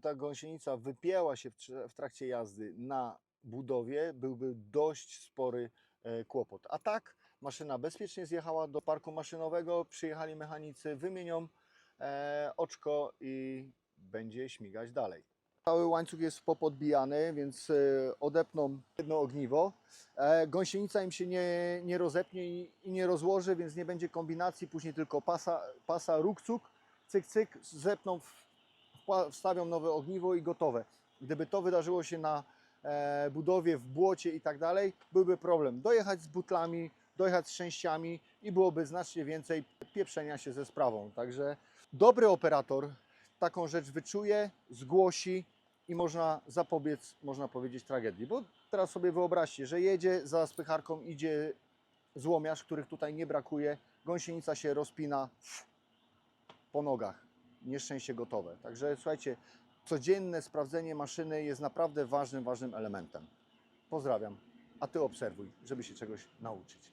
Ta gąsienica wypięła się w, tr- w trakcie jazdy na budowie, byłby dość spory e, kłopot. A tak maszyna bezpiecznie zjechała do parku maszynowego, przyjechali mechanicy, wymienią e, oczko i będzie śmigać dalej. Cały łańcuch jest popodbijany, więc e, odepną jedno ogniwo. Gąsienica im się nie, nie rozepnie i, nie rozłoży, więc nie będzie kombinacji. Później tylko pasa, pasa rukcuk, cyk, cyk, zepną, w- wstawią nowe ogniwo i gotowe. Gdyby to wydarzyło się na e, budowie, w błocie i tak dalej, byłby problem. Dojechać z butlami, dojechać z częściami i byłoby znacznie więcej pieprzenia się ze sprawą. Także dobry operator taką rzecz wyczuje, zgłosi i można zapobiec, można powiedzieć, tragedii. Bo teraz sobie wyobraźcie, że jedzie za spycharką, idzie złomiarz, których tutaj nie brakuje, gąsienica się rozpina po nogach. Nieszczęście gotowe. Także słuchajcie, codzienne sprawdzenie maszyny jest naprawdę ważnym, ważnym elementem. Pozdrawiam, a Ty obserwuj, żeby się czegoś nauczyć.